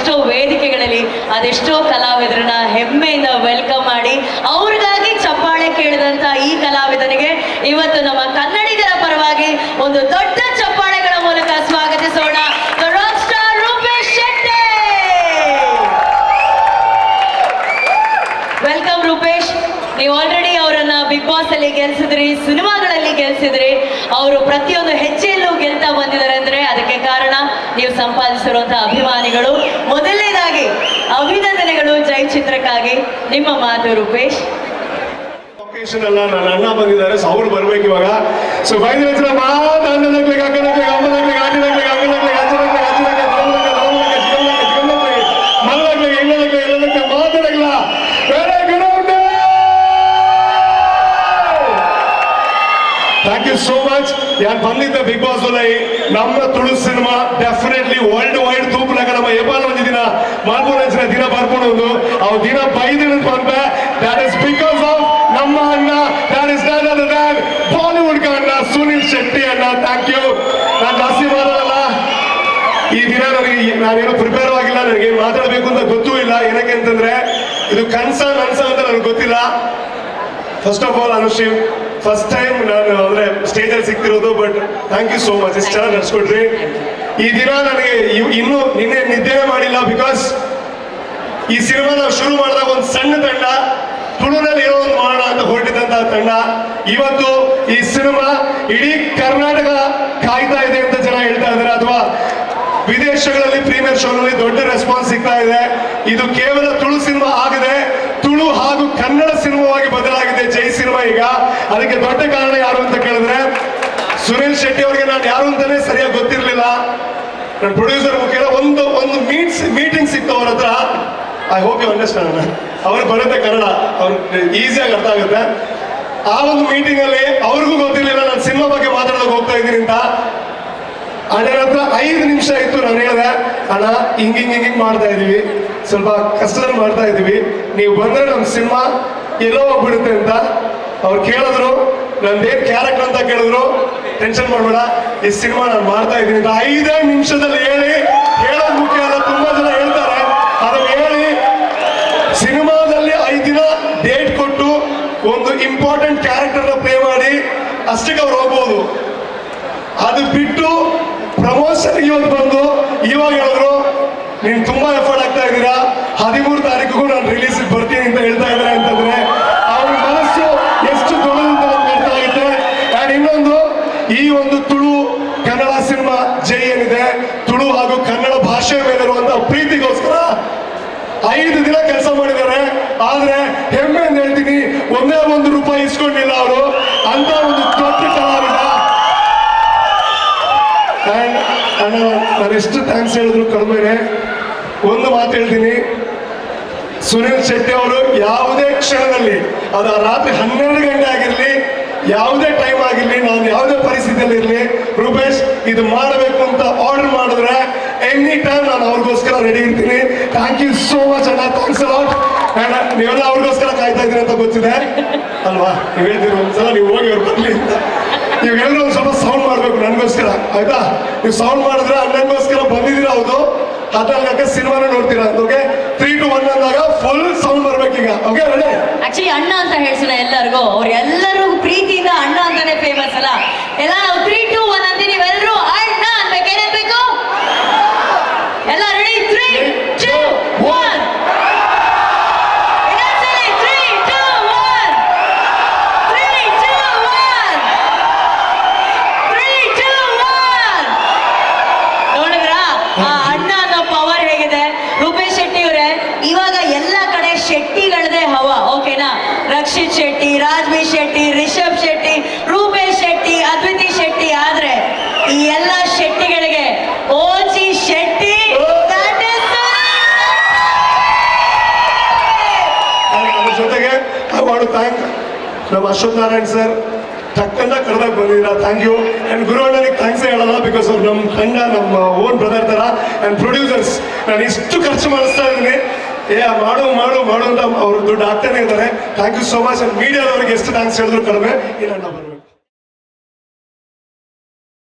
ಅದೆಷ್ಟೋ ವೇದಿಕೆಗಳಲ್ಲಿ, ಅದೆಷ್ಟೋ ಕಲಾವಿದರನ್ನ ಹೆಮ್ಮೆಯಿಂದ ವೆಲ್ಕಮ್ ಮಾಡಿ, ಅವ್ರಿಗಾಗಿ ಚಪ್ಪಾಳೆ ಕೇಳಿದಂತ ಈ ಕಲಾವಿದನಿಗೆ ಇವತ್ತು ನಮ್ಮ ಕನ್ನಡಿಗರ ಪರವಾಗಿ ಒಂದು ದೊಡ್ಡ ಚಪ್ಪಾಳೆಗಳ ಮೂಲಕ ಸ್ವಾಗತಿಸೋಣ. ರೂಪೇಶ್ ವೆಲ್ಕಮ್ ರೂಪೇಶ್. ನೀವು ಆಲ್ರೆಡಿ ಅವರನ್ನ ಬಿಗ್ ಬಾಸ್ ಅಲ್ಲಿ ಗೆಲ್ಸಿದ್ರಿ, ಸಿನಿಮಾಗಳಲ್ಲಿ ಗೆಲ್ಸಿದ್ರಿ, ಅವರು ಪ್ರತಿಯೊಂದು ಹೆಜ್ಜೆಯಲ್ಲೂ ಗೆಲ್ತಾ ಬಂದಿದ್ದಾರೆ ಅಂದ್ರೆ ಅದಕ್ಕೆ ಕಾರಣ ನೀವು ಸಂಪಾದಿಸಿರುವಂತಹ ಅಭಿಮಾನಿಗಳು. ಮೊದಲನೇದಾಗಿ ಅಭಿನಂದನೆಗಳು ಜೈ ಚಿತ್ರಕ್ಕಾಗಿ. ನಿಮ್ಮ ಮಾತು ರೂಪೇಶ್. ನನ್ನ ಅಣ್ಣ ಬಂದಿದ್ದಾರೆ ಅವ್ರು ಬರ್ಬೇಕು ಇವಾಗ. ಸೊ ಬೈದ ಹತ್ರ ಥ್ಯಾಂಕ್ ಯು ಸೋ ಮಚ್ ಯಾರು ಬಂದಿದ್ದ ಬಿಗ್ ಬಾಸ್ ಅಲ್ಲಿ ನಮ್ಮ Tulu cinema definitely world wide ತೂಪನಾಗ ನಮ್ಮ ಏಪಾಲ್ ಒಂದು ದಿನ ಮಾಡ್ಕೊಂಡು ದಿನ ಬರ್ಕೊಂಡು ಒಂದು. ಅವ್ ದಿನ ಬೈದಿನ ಬಂದ ದಟ್ ಇಸ್ ಬಿಕಾಸ್ ಆಫ್ ನಮ್ಮ ಅಣ್ಣ. That is none other than Bollywood ಅಣ್ಣ ಸುನಿಲ್ ಶೆಟ್ಟಿ ಅಣ್ಣ. ಥ್ಯಾಂಕ್ ಯು ನಾನು ಜಾಸ್ತಿ ಮಾತಾಡಲ್ಲ ಈ ದಿನ ನನಗೆ ನಾನೇನು ಪ್ರಿಪೇರ್ ಆಗಿಲ್ಲ, ನನಗೆ ಮಾತಾಡಬೇಕು ಅಂತ ಗೊತ್ತೂ ಇಲ್ಲ. ಏನಕ್ಕೆ ಅಂತಂದ್ರೆ, ಇದು ಕನ್ಸ ನನ್ಸ ಅಂತ ನನಗೆ ಗೊತ್ತಿಲ್ಲ. First of all Anushree first time ನಾನು ಅಂದ್ರೆ ಸ್ಟೇಜ್ ಅಲ್ಲಿ ಸಿಕ್ತಿರೋದು but thank you so much ಇಷ್ಟ ಚೆನ್ನಾಗಿ ನಡ್ಸ್ಕೊಟ್ರಿ. ಈ ದಿನ ನನಗೆ ಇನ್ನು ನಿನ್ನೆ ನಿದ್ದೆ ಮಾಡಿಲ್ಲ ಬಿಕಾಸ್ ಈ ಸಿನಿಮಾ ನಾವು ಶುರು ಮಾಡಿದಾಗ ಒಂದು ಸಣ್ಣ ತಂಡ ತುಳುನಲ್ಲಿ ಏನೋ ಒಂದು ಮಾಡೋಣ ಅಂತ ಹೊರಟಿದ್ದಂತ ತಂಡ. ಇವತ್ತು ಈ ಸಿನಿಮಾ ಇಡೀ ಕರ್ನಾಟಕ ಕಾಯ್ತಾ ಇದೆ ಅಂತ ಜನ ಹೇಳ್ತಾ ಇದ್ದಾರೆ. ಅಥವಾ ವಿದೇಶಗಳಲ್ಲಿ ಪ್ರೀಮಿಯರ್ ಶೋನಲ್ಲಿ ದೊಡ್ಡ ರೆಸ್ಪಾನ್ಸ್ ಸಿಗ್ತಾ ಇದೆ. ಇದು ಕೇವಲ ತುಳು ಸಿನಿಮಾ ಆಗದೆ. ತುಳು ಹಾಗೂ ಕನ್ನಡ ಸಿನಿಮಾವಾಗಿ ಬದಲಾಗಿದೆ ಜೈ ಸಿನಿಮಾ ಈಗ. ಅದಕ್ಕೆ ದೊಡ್ಡ ಕಾರಣ ಯಾರು ಅಂತ ಕೇಳಿದ್ರೆ ಸುರೇಶ್ ಶೆಟ್ಟಿ ಅವರಿಗೆ ನಾನು ಯಾರು ಅಂತಾನೆ ಸರಿಯಾಗಿ ಗೊತ್ತಿರಲಿಲ್ಲ. ನನ್ನ ಪ್ರೊಡ್ಯೂಸರ್ ಮುಖ್ಯ ಒಂದು ಒಂದು ಮೀಟ್ಸ್ ಮೀಟಿಂಗ್ ಸಿಕ್ತು ಅವ್ರ ಹತ್ರ. ಐ ಹೋಪ್ ಯು ಅಂಡರ್ಸ್ಟ್ಯಾಂಡ್ ಅವ್ರಿಗೆ ಬರುತ್ತೆ ಕನ್ನಡ. ಅವ್ರಿಗೆ ಈಸಿಯಾಗಿ ಅರ್ಥ ಆಗುತ್ತೆ. ಆ ಒಂದು ಮೀಟಿಂಗ್ ಅಲ್ಲಿ ಅವ್ರಿಗೂ ಗೊತ್ತಿರಲಿಲ್ಲ, ನಾನು ಸಿನಿಮಾ ಬಗ್ಗೆ ಮಾತಾಡೋದಕ್ಕೆ ಹೋಗ್ತಾ ಇದ್ದೀನಿ ಅಂತ. ಅಣ್ಣನ ಹತ್ರ ಐದು ನಿಮಿಷ ಇತ್ತು ನಾನು ಹೇಳಿದೆ, ಅಣ್ಣ, ಹಿಂಗ್ ಹಿಂಗ್ ಹಿಂಗ್ ಮಾಡ್ತಾ ಇದೀವಿ. ಸ್ವಲ್ಪ ಕಷ್ಟದಲ್ಲಿ ಮಾಡ್ತಾ ಇದೀವಿ. ನೀವು ಬಂದ್ರೆ ನಮ್ಮ ಸಿನಿಮಾ ಎಲ್ಲೋ ಹೋಗ್ಬಿಡುತ್ತೆ ಅಂತ. ಅವ್ರು ಕೇಳಿದ್ರು, ನಂದೇನ್ ಕ್ಯಾರೆಕ್ಟರ್ ಅಂತ ಕೇಳಿದ್ರು? ಟೆನ್ಷನ್ ಮಾಡಬೇಡ, ಈ ಸಿನಿಮಾ ನಾನು ಮಾಡ್ತಾ ಇದ್ದೀನಿ ಐದೇ ನಿಮಿಷದಲ್ಲಿ ಹೇಳಿ, ಹೇಳೋದು ಮುಖ್ಯ ಅಲ್ಲ, ತುಂಬಾ ಜನ ಹೇಳ್ತಾರೆ. ಅದನ್ನ ಹೇಳಿ, ಸಿನಿಮಾದಲ್ಲಿ ಐದು ದಿನ ಡೇಟ್ ಕೊಟ್ಟು ಒಂದು ಇಂಪಾರ್ಟೆಂಟ್ ಕ್ಯಾರೆಕ್ಟರ್ನ ಪ್ಲೇ ಮಾಡಿ, ಅಷ್ಟಕ್ಕೆ ಅವ್ರು ಹೋಗ್ಬೋದು. ಅದು ಬಿಟ್ಟು ಪ್ರಮೋಷನ್ ಇವತ್ತು ಬಂದು, ಇವಾಗ ಹೇಳಿದ್ರು, ನೀನ್ ತುಂಬಾ ಎಫರ್ಟ್ ಆಗ್ತಾ ಇದ್ದೀರಾ? ಹದಿಮೂರು ತಾರೀಕಿಗೂ ಈ ಒಂದು ತುಳು ಕನ್ನಡ ಸಿನಿಮಾ ಜೈ ಏನಿದೆ ತುಳು ಹಾಗೂ ಕನ್ನಡ ಭಾಷೆ ಮೇಲಿರುವಂತಹ ಪ್ರೀತಿಗೋಸ್ಕರ ಐದು ದಿನ ಕೆಲಸ ಮಾಡಿದ್ದಾರೆ. ಆದ್ರೆ ಹೆಮ್ಮೆ ಅಂತ ಹೇಳ್ತೀನಿ, ಒಂದೇ ಒಂದು ರೂಪಾಯಿ ಇಸ್ಕೊಂಡಿಲ್ಲ ಅವರು. ಅಂತ ಒಂದು ದೊಡ್ಡ ಕಲಾವಿದ. ನಾನು ಎಷ್ಟು ಥ್ಯಾಂಕ್ಸ್ ಹೇಳಿದ್ರು ಕಡಿಮೆನೆ ಒಂದು ಮಾತು ಹೇಳ್ತೀನಿ. ಸುನಿಲ್ ಶೆಟ್ಟಿ ಅವರು ಯಾವುದೇ ಕ್ಷಣದಲ್ಲಿ, ಅದು ರಾತ್ರಿ ಹನ್ನೆರಡು ಗಂಟೆ ಆಗಿರಲಿ ಯಾವುದೇ ಟೈಮ್ ಆಗಿರಲಿ ನಾನು ಯಾವುದೇ ಪರಿಸ್ಥಿತಿಯಲ್ಲಿ ಇರಲಿ, ರೂಪೇಶ್, ಇದು ಮಾಡಬೇಕು ಅಂತ ಆರ್ಡರ್ ಮಾಡಿದ್ರೆ ಎನಿ ಟೈಮ್ ನಾನು ಅವ್ರಿಗೋಸ್ಕರ ರೆಡಿ ಇರ್ತೀನಿ. ಥ್ಯಾಂಕ್ ಯು ಸೋ ಮಚ್ ಅಣ್ಣ. ಥ್ಯಾಂಕ್ಸ್ ಅಲಾಟ್ ನೀವೆಲ್ಲ ಅವ್ರಿಗೋಸ್ಕರ ಕಾಯ್ತಾ ಇದ್ದೀರಿ ಅಂತ ಗೊತ್ತಿದೆ. ಅಲ್ವಾ? ನೀವು ಹೇಳ್ತೀರಿ ಒಂದ್ಸಲ ನೀವು ಹೋಗಿ ಅವ್ರು ಬರ್ಲಿ ಅಂತ. ನೀವು ಹೇಳಿದ್ರೆ ಒಂದು ಸ್ವಲ್ಪ ಸೌಂಡ್ ಮಾಡಬೇಕು ನನಗೋಸ್ಕರ, ಆಯ್ತಾ? ನೀವು ಸೌಂಡ್ ಮಾಡಿದ್ರೆ ನನಗೋಸ್ಕರ ಬಂದಿದ್ದೀರಾ ಹೌದು? ಹದಿನಾಲ್ಕಕ್ಕೆ ಸಿನಿಮಾನ ನೋಡ್ತೀರಾ ಓಕೆ ತ್ರೀ ಟು ಒನ್ ಅಂದಾಗ ಫುಲ್ ಸೌಂಡ್ ಬರ್ಬೇಕೀಗ. ಓಕೆ ರೆಡಿ ಆಕ್ಚುಲಿ ಅಣ್ಣ ಅಂತ ಹೇಳ್ಸೋಣ ಎಲ್ಲರಿಗೂ. ಅವ್ರು ಎಲ್ಲರೂ ಅಣ್ಣ ಅಂತಾನೆ ಫೇಮಸ್ ಅಲ್ಲ. ಎಲ್ಲ ನಾವು ತ್ರೀ ಟು ಒನ್ ಅಂತ ನೀವೆಲ್ಲರೂ ಅಣ್ಣ ಅನ್ಬೇಕು. ಏನನ್ಬೇಕು ಎಲ್ಲ ರೆಡಿ ತ್ರೀ ಶೆಟ್ಟಿ ಅವರೇ, ಇವಾಗ ಎಲ್ಲ ಕಡೆ ಶೆಟ್ಟಿಗಳದೇ ಹವ. ಓಕೆನಾ ರಕ್ಷಿತ್ ಶೆಟ್ಟಿ ರಾಜ್ಬಿ ಶೆಟ್ಟಿ ರೂಪೇಶ್ ಶೆಟ್ಟಿ ಅದ್ವಿತಿ ಶೆಟ್ಟಿ ಆದ್ರೆ ಈ ಎಲ್ಲ ಶೆಟ್ಟಿಗಳಿಗೆ ಓಜಿ ಶೆಟ್ಟಿ that is ಅದ್ರ ಜೊತೆಗೆ ಐ ವಾಂಟ್ ಥ್ಯಾಂಕ್ ನಮ್ಮ ಅಶ್ವಥ್ ನಾರಾಯಣ್ ಸರ್ ತಕ್ಕನ್ನ ಕರೆದಾಗ ಬಂದಿದ್ದೀರಾ. ಥ್ಯಾಂಕ್ ಯು ಆ್ಯಂಡ್ ಗುರು ಅಣ್ಣನಿಗೆ ಥ್ಯಾಂಕ್ಸ್ ಹೇಳಲ್ಲ ಬಿಕಾಸ್ ಅವ್ರು ನಮ್ಮ ತಂಡ ನಮ್ಮ ಓನ್ ಬ್ರದರ್ ಥರ ಆ್ಯಂಡ್ ಪ್ರೊಡ್ಯೂಸರ್ಸ್ ನಾನು ಇಷ್ಟು ಖರ್ಚು ಮಾಡಿಸ್ತಾ ಇದ್ದೀನಿ. ಏ, ಮಾಡು ಮಾಡು ಮಾಡು ಅಂತ ಅವ್ರು ದುಡ್ಡು ಹಾಕ್ತಾನೆ ಇದ್ದಾರೆ. Thank you so much and ಮೀಡಿಯಾದವ್ರಿಗೆ ಎಷ್ಟು ಥ್ಯಾಂಕ್ಸ್ ಹೇಳಿದ್ರು ಕಡಿಮೆ, ಇಲ್ಲ ನಮ್ಮ